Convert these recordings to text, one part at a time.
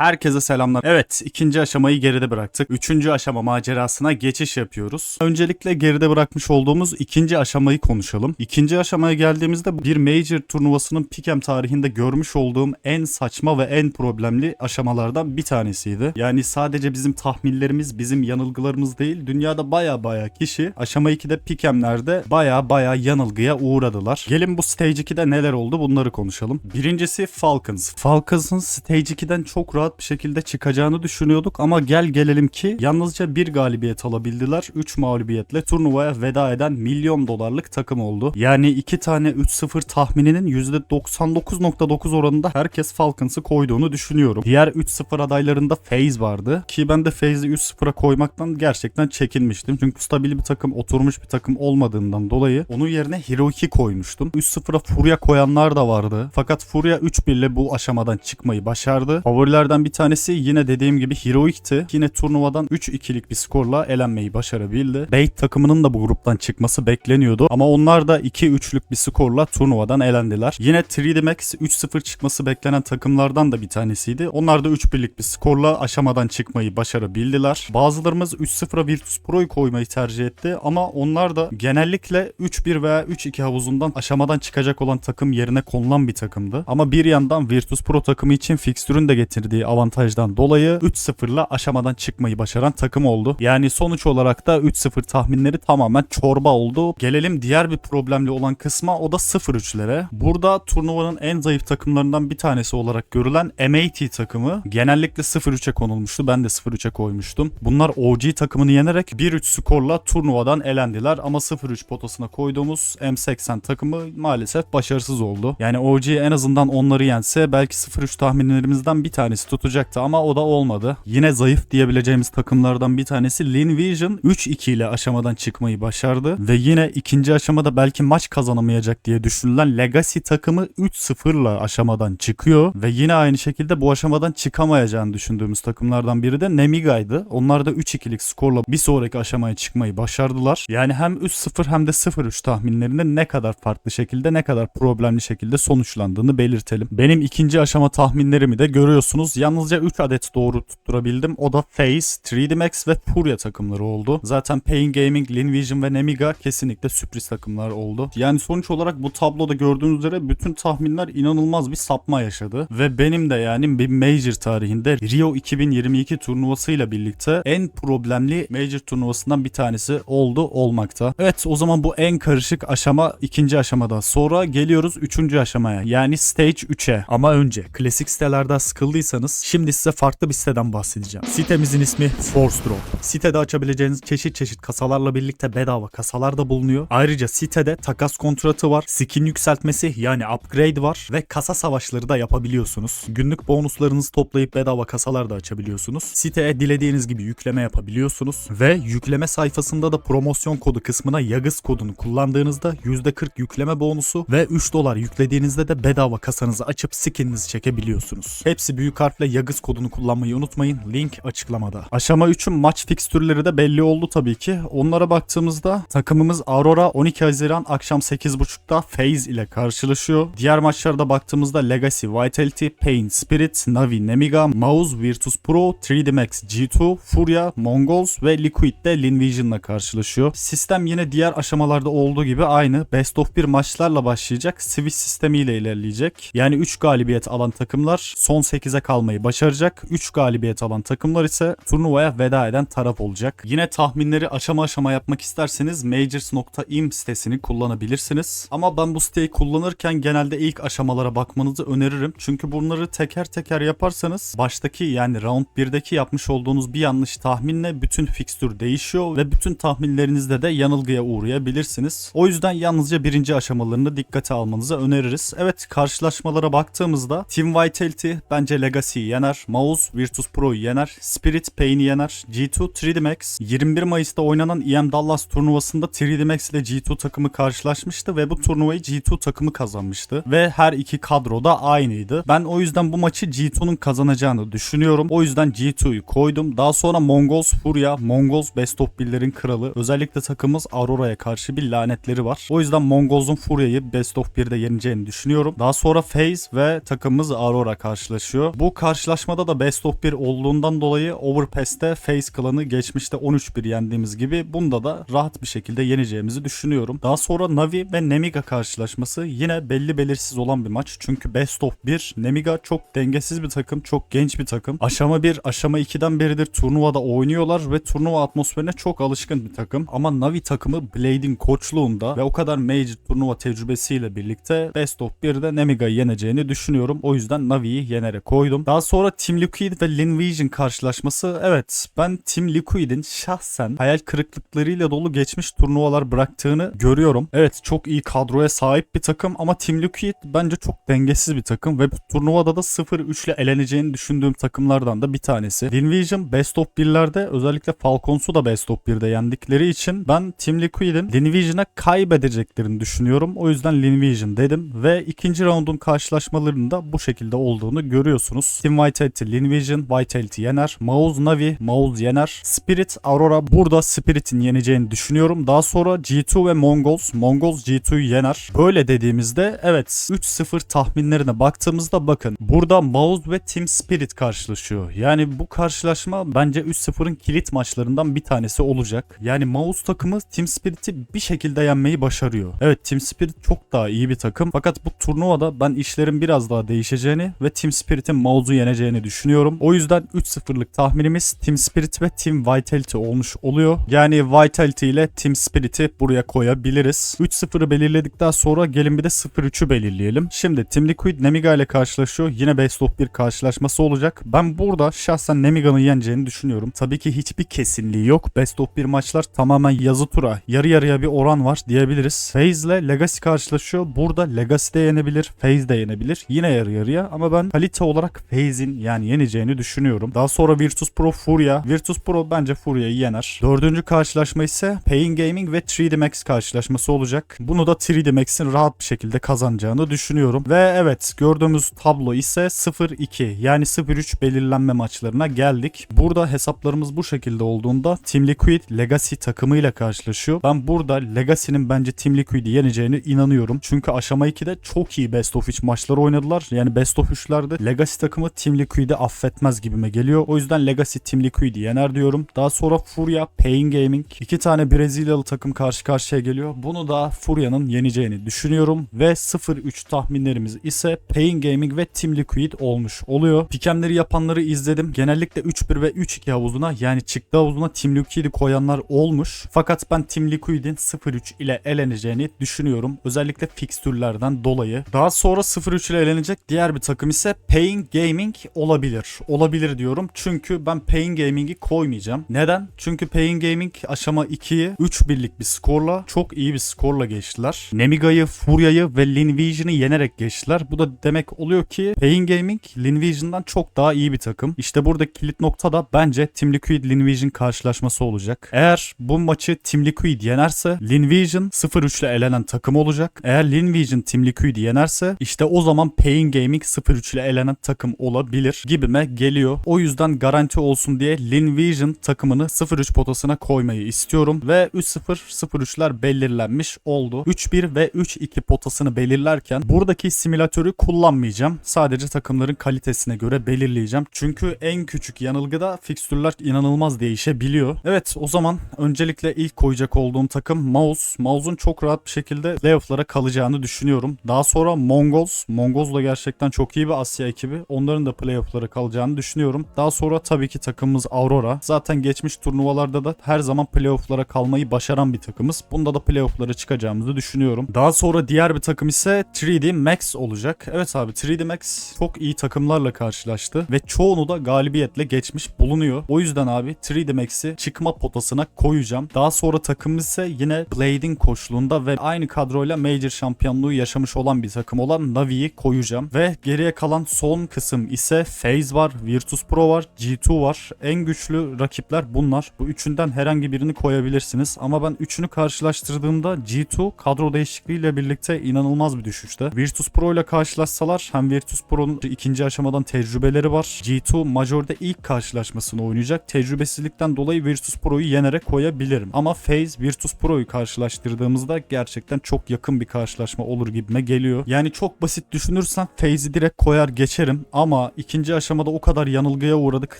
Herkese selamlar. Evet ikinci aşamayı geride bıraktık. Üçüncü aşama macerasına geçiş yapıyoruz. Öncelikle geride bırakmış olduğumuz ikinci aşamayı konuşalım. İkinci aşamaya geldiğimizde bir Major turnuvasının Pikem tarihinde görmüş olduğum en saçma ve en problemli aşamalardan bir tanesiydi. Yani sadece bizim tahminlerimiz, bizim yanılgılarımız değil, dünyada baya baya kişi aşama 2'de Pikem'lerde baya baya yanılgıya uğradılar. Gelin bu Stage 2'de neler oldu bunları konuşalım. Birincisi Falcons. Falcons'ın Stage 2'den çok rahat bir şekilde çıkacağını düşünüyorduk ama gel gelelim ki yalnızca bir galibiyet alabildiler. 3 mağlubiyetle turnuvaya veda eden milyon dolarlık takım oldu. Yani 2 tane 3-0 tahmininin %99.9 oranında herkes Falcons'ı koyduğunu düşünüyorum. Diğer 3-0 adaylarında FaZe vardı ki ben de FaZe'i 3-0'a koymaktan gerçekten çekinmiştim. Çünkü stabil bir takım, oturmuş bir takım olmadığından dolayı onun yerine Hero 2 koymuştum. 3-0'a Furya koyanlar da vardı. Fakat Furya 3-1 ile bu aşamadan çıkmayı başardı. Favorilerden bir tanesi yine dediğim gibi Heroic'ti. Yine turnuvadan 3-2'lik bir skorla elenmeyi başarabildi. Bait takımının da bu gruptan çıkması bekleniyordu ama onlar da 2-3'lük bir skorla turnuvadan elendiler. Yine 3D Max 3-0 çıkması beklenen takımlardan da bir tanesiydi. Onlar da 3-1'lik bir skorla aşamadan çıkmayı başarabildiler. Bazılarımız 3-0'a Virtus Pro'yu koymayı tercih etti ama onlar da genellikle 3-1 veya 3-2 havuzundan aşamadan çıkacak olan takım yerine konulan bir takımdı. Ama bir yandan Virtus Pro takımı için fikstürün de getirdiği avantajdan dolayı 3-0'la aşamadan çıkmayı başaran takım oldu. Yani sonuç olarak da 3-0 tahminleri tamamen çorba oldu. Gelelim diğer bir problemli olan kısma o da 0-3'lere. Burada turnuvanın en zayıf takımlarından bir tanesi olarak görülen MAT takımı genellikle 0-3'e konulmuştu. Ben de 0-3'e koymuştum. Bunlar OG takımını yenerek 1-3 skorla turnuvadan elendiler ama 0-3 potasına koyduğumuz M80 takımı maalesef başarısız oldu. Yani OG en azından onları yense belki 0-3 tahminlerimizden bir tanesi tutacaktı ama o da olmadı. Yine zayıf diyebileceğimiz takımlardan bir tanesi Lin Vision 3-2 ile aşamadan çıkmayı başardı ve yine ikinci aşamada belki maç kazanamayacak diye düşünülen Legacy takımı 3-0 ile aşamadan çıkıyor ve yine aynı şekilde bu aşamadan çıkamayacağını düşündüğümüz takımlardan biri de Nemiga'ydı. Onlar da 3-2'lik skorla bir sonraki aşamaya çıkmayı başardılar. Yani hem 3-0 hem de 0-3 tahminlerinin ne kadar farklı şekilde ne kadar problemli şekilde sonuçlandığını belirtelim. Benim ikinci aşama tahminlerimi de görüyorsunuz. Yalnızca 3 adet doğru tutturabildim. O da FaZe, 3D Max ve Furia takımları oldu. Zaten Pain Gaming, Linvision ve Nemiga kesinlikle sürpriz takımlar oldu. Yani sonuç olarak bu tabloda gördüğünüz üzere bütün tahminler inanılmaz bir sapma yaşadı. Ve benim de yani bir Major tarihinde Rio 2022 turnuvasıyla birlikte en problemli Major turnuvasından bir tanesi oldu olmakta. Evet o zaman bu en karışık aşama ikinci aşamada. Sonra geliyoruz üçüncü aşamaya yani Stage 3'e. Ama önce klasik sitelerde sıkıldıysanız şimdi size farklı bir siteden bahsedeceğim. Sitemizin ismi Force Drop. Sitede açabileceğiniz çeşit çeşit kasalarla birlikte bedava kasalar da bulunuyor. Ayrıca sitede takas kontratı var, skin yükseltmesi yani upgrade var ve kasa savaşları da yapabiliyorsunuz. Günlük bonuslarınızı toplayıp bedava kasalar da açabiliyorsunuz. Siteye dilediğiniz gibi yükleme yapabiliyorsunuz ve yükleme sayfasında da promosyon kodu kısmına Yagız kodunu kullandığınızda %40 yükleme bonusu ve 3 dolar yüklediğinizde de bedava kasanızı açıp skininizi çekebiliyorsunuz. Hepsi büyük harfle Yagız kodunu kullanmayı unutmayın. Link açıklamada. Aşama 3'ün maç fikstürleri de belli oldu tabii ki. Onlara baktığımızda takımımız Aurora 12 Haziran akşam 8.30'da FaZe ile karşılaşıyor. Diğer maçlarda baktığımızda Legacy, Vitality, Pain, Spirit, Navi, Nemiga, Mouse, Virtus Pro, 3D Max, G2, Furia, Mongols ve Liquid de Linvision'la karşılaşıyor. Sistem yine diğer aşamalarda olduğu gibi aynı. Best of 1 maçlarla başlayacak. Switch sistemiyle ilerleyecek. Yani 3 galibiyet alan takımlar son 8'e kalmayı başaracak. 3 galibiyet alan takımlar ise turnuvaya veda eden taraf olacak. Yine tahminleri aşama aşama yapmak isterseniz majors.im sitesini kullanabilirsiniz. Ama ben bu siteyi kullanırken genelde ilk aşamalara bakmanızı öneririm. Çünkü bunları teker teker yaparsanız baştaki yani round 1'deki yapmış olduğunuz bir yanlış tahminle bütün fikstür değişiyor ve bütün tahminlerinizde de yanılgıya uğrayabilirsiniz. O yüzden yalnızca birinci aşamalarını dikkate almanızı öneririz. Evet karşılaşmalara baktığımızda Team Vitality bence Legacy'yi yener. Mouse Virtus Pro'yu yener. Spirit Pain'i yener. G2 3D Max 21 Mayıs'ta oynanan EM Dallas turnuvasında 3D Max ile G2 takımı karşılaşmıştı ve bu turnuvayı G2 takımı kazanmıştı. Ve her iki kadro da aynıydı. Ben o yüzden bu maçı G2'nun kazanacağını düşünüyorum. O yüzden G2'yu koydum. Daha sonra Mongols Furia, Mongols Best of 1'lerin kralı. Özellikle takımımız Aurora'ya karşı bir lanetleri var. O yüzden Mongols'un Furia'yı Best of 1'de yeneceğini düşünüyorum. Daha sonra FaZe ve takımımız Aurora karşılaşıyor. Bu karşılaşmada da Best of 1 olduğundan dolayı Overpass'te FaZe klanı geçmişte 13-1 yendiğimiz gibi bunda da rahat bir şekilde yeneceğimizi düşünüyorum. Daha sonra Navi ve Nemiga karşılaşması yine belli belirsiz olan bir maç. Çünkü Best of 1 Nemiga çok dengesiz bir takım, çok genç bir takım. Aşama 1, aşama 2'den beridir turnuvada oynuyorlar ve turnuva atmosferine çok alışkın bir takım. Ama Navi takımı Blade'in koçluğunda ve o kadar major turnuva tecrübesiyle birlikte Best of 1'de Nemiga'yı yeneceğini düşünüyorum. O yüzden Navi'yi yenerek koydum. Daha sonra Team Liquid ve Linvision karşılaşması. Evet ben Team Liquid'in şahsen hayal kırıklıklarıyla dolu geçmiş turnuvalar bıraktığını görüyorum. Evet çok iyi kadroya sahip bir takım ama Team Liquid bence çok dengesiz bir takım ve bu turnuvada da 0-3 ile eleneceğini düşündüğüm takımlardan da bir tanesi. Linvision Best of 1'lerde özellikle Falcons'u da Best of 1'de yendikleri için ben Team Liquid'in Linvision'a kaybedeceklerini düşünüyorum. O yüzden Linvision dedim ve ikinci roundun karşılaşmalarında bu şekilde olduğunu görüyorsunuz. Team Vitality Linvision Vitality yener. Mauz Navi Mauz yener. Spirit Aurora burada Spirit'in yeneceğini düşünüyorum. Daha sonra G2 ve Mongols Mongols G2'yu yener. Böyle dediğimizde evet 3-0 tahminlerine baktığımızda bakın burada Mauz ve Team Spirit karşılaşıyor. Yani bu karşılaşma bence 3-0'ın kilit maçlarından bir tanesi olacak. Yani Mauz takımı Team Spirit'i bir şekilde yenmeyi başarıyor. Evet Team Spirit çok daha iyi bir takım. Fakat bu turnuvada ben işlerin biraz daha değişeceğini ve Team Spirit'in Mauz'u yeneceğini düşünüyorum. O yüzden 3-0'lık tahminimiz Team Spirit ve Team Vitality olmuş oluyor. Yani Vitality ile Team Spirit'i buraya koyabiliriz. 3-0'ı belirledikten sonra gelin bir de 0-3'ü belirleyelim. Şimdi Team Liquid Nemiga ile karşılaşıyor. Yine Best of 1 karşılaşması olacak. Ben burada şahsen Nemiga'nın yeneceğini düşünüyorum. Tabii ki hiçbir kesinliği yok. Best of 1 maçlar tamamen yazı tura. Yarı yarıya bir oran var diyebiliriz. FaZe ile Legacy karşılaşıyor. Burada Legacy de yenebilir. FaZe de yenebilir. Yine yarı yarıya ama ben kalite olarak FaZe'in yani yeneceğini düşünüyorum. Daha sonra Virtus Pro Furia. Virtus Pro bence Furia'yı yener. Dördüncü karşılaşma ise Pain Gaming ve 3D Max karşılaşması olacak. Bunu da 3D Max'in rahat bir şekilde kazanacağını düşünüyorum. Ve evet gördüğümüz tablo ise 0-2 yani 0-3 belirlenme maçlarına geldik. Burada hesaplarımız bu şekilde olduğunda Team Liquid Legacy takımıyla karşılaşıyor. Ben burada Legacy'nin bence Team Liquid'i yeneceğini inanıyorum. Çünkü aşama 2'de çok iyi Best of 3 maçları oynadılar. Yani Best of 3'lerde Legacy takımı Team Liquid'i affetmez gibime geliyor. O yüzden Legacy Team Liquid'i yener diyorum. Daha sonra Furia, Pain Gaming. iki tane Brezilyalı takım karşı karşıya geliyor. Bunu da Furia'nın yeneceğini düşünüyorum. Ve 0-3 tahminlerimiz ise Pain Gaming ve Team Liquid olmuş oluyor. Pikemleri yapanları izledim. Genellikle 3-1 ve 3-2 havuzuna yani çıktı havuzuna Team Liquid'i koyanlar olmuş. Fakat ben Team Liquid'in 0-3 ile eleneceğini düşünüyorum. Özellikle fikstürlerden dolayı. Daha sonra 0-3 ile elenecek diğer bir takım ise Pain Gaming olabilir. Olabilir diyorum. Çünkü ben Pain Gaming'i koymayacağım. Neden? Çünkü Pain Gaming aşama 2'yi 3 birlik bir skorla çok iyi bir skorla geçtiler. Nemiga'yı, Furia'yı ve Linvision'ı yenerek geçtiler. Bu da demek oluyor ki Pain Gaming Linvision'dan çok daha iyi bir takım. İşte burada kilit nokta da bence Team Liquid Linvision karşılaşması olacak. Eğer bu maçı Team Liquid yenerse Linvision 0-3 ile elenen takım olacak. Eğer Linvision Team Liquid'i yenerse işte o zaman Pain Gaming 0-3 ile elenen takım olabilir gibime geliyor. O yüzden garanti olsun diye Linvision takımını 0-3 potasına koymayı istiyorum ve 3-0 0-3'ler belirlenmiş oldu. 3-1 ve 3-2 potasını belirlerken buradaki simülatörü kullanmayacağım. Sadece takımların kalitesine göre belirleyeceğim. Çünkü en küçük yanılgıda fikstürler inanılmaz değişebiliyor. Evet o zaman öncelikle ilk koyacak olduğum takım Mouse. Mouse'un çok rahat bir şekilde playoff'lara kalacağını düşünüyorum. Daha sonra Mongols. Mongols da gerçekten çok iyi bir Asya ekibi. Onların da playoff'lara kalacağını düşünüyorum. Daha sonra tabii ki takımımız Aurora. Zaten geçmiş turnuvalarda da her zaman playoff'lara kalmayı başaran bir takımız. Bunda da playoff'lara çıkacağımızı düşünüyorum. Daha sonra diğer bir takım ise 3D Max olacak. Evet abi 3D Max çok iyi takımlarla karşılaştı ve çoğunu da galibiyetle geçmiş bulunuyor. O yüzden abi 3D Max'i çıkma potasına koyacağım. Daha sonra takımımız ise yine Blade'in koçluğunda ve aynı kadroyla Major şampiyonluğu yaşamış olan bir takım olan Navi'yi koyacağım. Ve geriye kalan son kısım ise FaZe var, Virtus Pro var, G2 var. En güçlü rakipler bunlar. Bu üçünden herhangi birini koyabilirsiniz. Ama ben üçünü karşılaştırdığımda G2 kadro değişikliğiyle birlikte inanılmaz bir düşüşte. Virtus Pro ile karşılaşsalar hem Virtus Pro'nun ikinci aşamadan tecrübeleri var. G2 Major'da ilk karşılaşmasını oynayacak. Tecrübesizlikten dolayı Virtus Pro'yu yenerek koyabilirim. Ama FaZe Virtus Pro'yu karşılaştırdığımızda gerçekten çok yakın bir karşılaşma olur gibime geliyor. Yani çok basit düşünürsen FaZe'i direkt koyar geçerim ama Ama ikinci aşamada o kadar yanılgıya uğradık.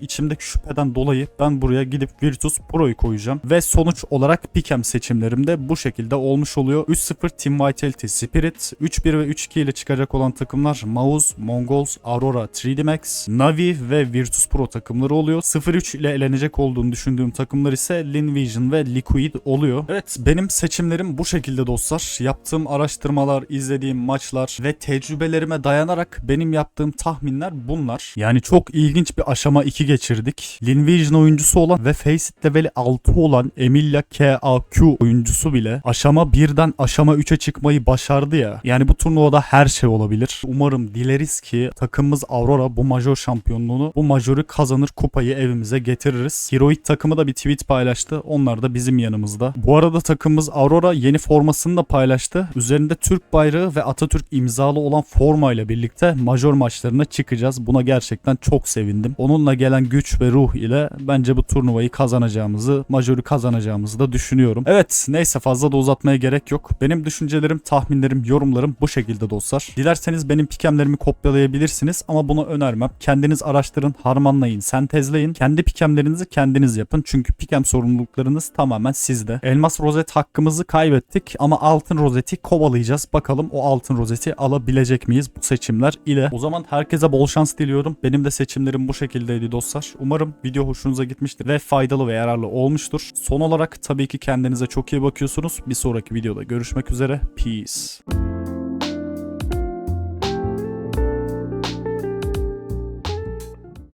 İçimdeki şüpheden dolayı ben buraya gidip Virtus Pro'yu koyacağım. Ve sonuç olarak Pikem seçimlerimde bu şekilde olmuş oluyor. 3-0 Team Vitality Spirit. 3-1 ve 3-2 ile çıkacak olan takımlar Mauz, Mongols, Aurora, 3D Max, Navi ve Virtus Pro takımları oluyor. 0-3 ile elenecek olduğunu düşündüğüm takımlar ise Linvision ve Liquid oluyor. Evet benim seçimlerim bu şekilde dostlar. Yaptığım araştırmalar, izlediğim maçlar ve tecrübelerime dayanarak benim yaptığım tahminler bunlar. Yani çok ilginç bir aşama 2 geçirdik. Linvision oyuncusu olan ve Faceit leveli 6 olan Emilia KAQ oyuncusu bile aşama 1'den aşama 3'e çıkmayı başardı ya. Yani bu turnuvada her şey olabilir. Umarım dileriz ki takımımız Aurora bu major şampiyonluğunu bu majörü kazanır kupayı evimize getiririz. Heroic takımı da bir tweet paylaştı. Onlar da bizim yanımızda. Bu arada takımımız Aurora yeni formasını da paylaştı. Üzerinde Türk bayrağı ve Atatürk imzalı olan formayla birlikte major maçlarına çıkacağız. Buna gerçekten çok sevindim. Onunla gelen güç ve ruh ile bence bu turnuvayı kazanacağımızı, majörü kazanacağımızı da düşünüyorum. Evet neyse fazla da uzatmaya gerek yok. Benim düşüncelerim, tahminlerim, yorumlarım bu şekilde dostlar. Dilerseniz benim pikemlerimi kopyalayabilirsiniz ama bunu önermem. Kendiniz araştırın, harmanlayın, sentezleyin. Kendi pikemlerinizi kendiniz yapın. Çünkü pikem sorumluluklarınız tamamen sizde. Elmas rozet hakkımızı kaybettik ama altın rozeti kovalayacağız. Bakalım o altın rozeti alabilecek miyiz bu seçimler ile. O zaman herkese bol şans diliyorum. Benim de seçimlerim bu şekildeydi dostlar. Umarım video hoşunuza gitmiştir ve faydalı ve yararlı olmuştur. Son olarak tabii ki kendinize çok iyi bakıyorsunuz. Bir sonraki videoda görüşmek üzere. Peace.